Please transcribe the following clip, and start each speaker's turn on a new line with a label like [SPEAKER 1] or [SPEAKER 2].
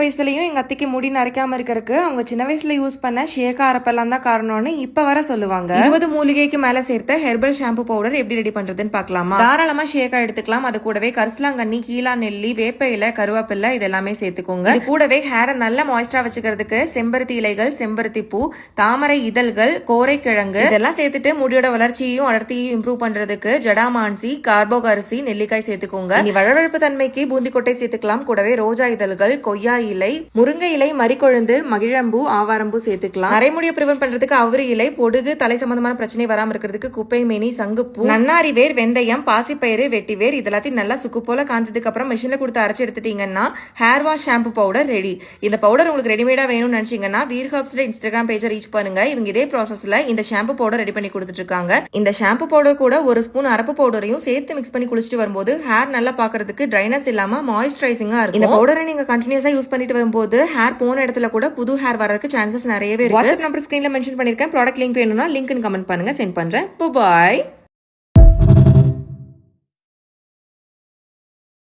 [SPEAKER 1] வயசுலயும் எங்கள் அத்தைக்கு முடி நரைக்காம இருக்கிறதுக்கு அவங்க சின்ன வயசுல யூஸ் பண்ண ஷேக்கா அரப்பெல்லாம் தான் காரணம்னு இப்ப வர சொல்லுவாங்க. இருபது மூலிகைக்கு மேல சேர்த்த ஹெர்பல் ஷாம்பு பவுடர் எப்படி ரெடி பண்றதுன்னு பார்க்கலாமா? தாராளமா ஷேக்கா எடுத்துக்கலாம். அது கூடவே கரிசலாங்கண்ணி கீழா நெல்லி வேப்ப இலை கருவேப்பிலை இது எல்லாமே சேர்த்துக்கோங்க. இது கூடவே ஹேரை நல்ல மாய்ஸ்டரா வச்சுக்கிறதுக்கு செம்பருத்தி இலைகள் செம்பருத்தி பூ தாமரை இதழ்கள் கோரைக்கிழங்கு இதெல்லாம் சேர்த்துட்டு முடியோட வளர்ச்சியையும் அடர்த்தியையும் இம்ப்ரூவ் பண்றதுக்கு ஜடாமான்சி கார்போக அரிசி நெல்லிக்காய் சேர்த்துக்கோங்க. வளவழப்பு வழவழப்பு தன்மைக்கு பூந்திக்கொட்டை சேர்த்துக்கலாம். கூடவே ரோஜா இதழ்கள் கொய்யா இலை முருங்கை இலை மறிக்கொழுந்து மகிழம்பூ ஆவாரம்பூ சேர்த்துக்கலாம். நரைமுடியை ப்ரிவென்ட் பண்றதுக்கு அவரி இலை பொடுகு தலை சம்பந்தமான பிரச்சனை வராம இருக்கிறதுக்கு குப்பை மேனி சங்குப்பூ நன்னாரி வேர் வெந்தயம் பாசிப்பயிறு வெட்டிவேர் இதெல்லாத்தையும் நல்லா சுக்கு போல காஞ்சதுக்கு அப்புறம் மிஷின்ல கொடுத்து அரைச்சு எடுத்துட்டீங்கன்னா hair wash shampoo powder ready இந்த பவுடர் உங்களுக்கு ரெடிமேடா வேணும்னு நினைச்சீங்கன்னா வீர் ஹாப்ஸ்ல இன்ஸ்டாகிராம் பேஜை ரீச் பண்ணுங்க. இவங்க இதே ப்ராசஸ்ல இந்த ஷாம்பு பவுடர் ரெடி பண்ணி கொடுத்துட்டு இருக்காங்க. இந்த ஷாம்பு பவுடர் கூட ஒரு ஸ்பூன் அரப்பு பவுடரையும் சேர்த்து மிக்ஸ் பண்ணி குளிச்சுட்டு வரும்போது ஹேர் நல்லா பாக்குறதுக்கு ட்ரைனஸ் இல்லாம மாய்ஸ்சரைசிங்கா இருக்கும். இந்த பவுடரை நீங்க கண்டினியூஸா யூஸ் பண்ணி பண்ணிட்டு வரும்போது ஹேர் போன இடத்துல கூட புது ஹேர் வரதுக்கு சான்சஸ் நிறையவே இருக்கு. வாட்ஸ்அப் நம்பர் ஸ்கிரீன்ல மென்ஷன் பண்ணிருக்கேன். ப்ராடக்ட் லிங்க் வேணும்னா லிங்க் கமெண்ட் பண்ணுங்க. சென்ட் பண்றேன். பாய்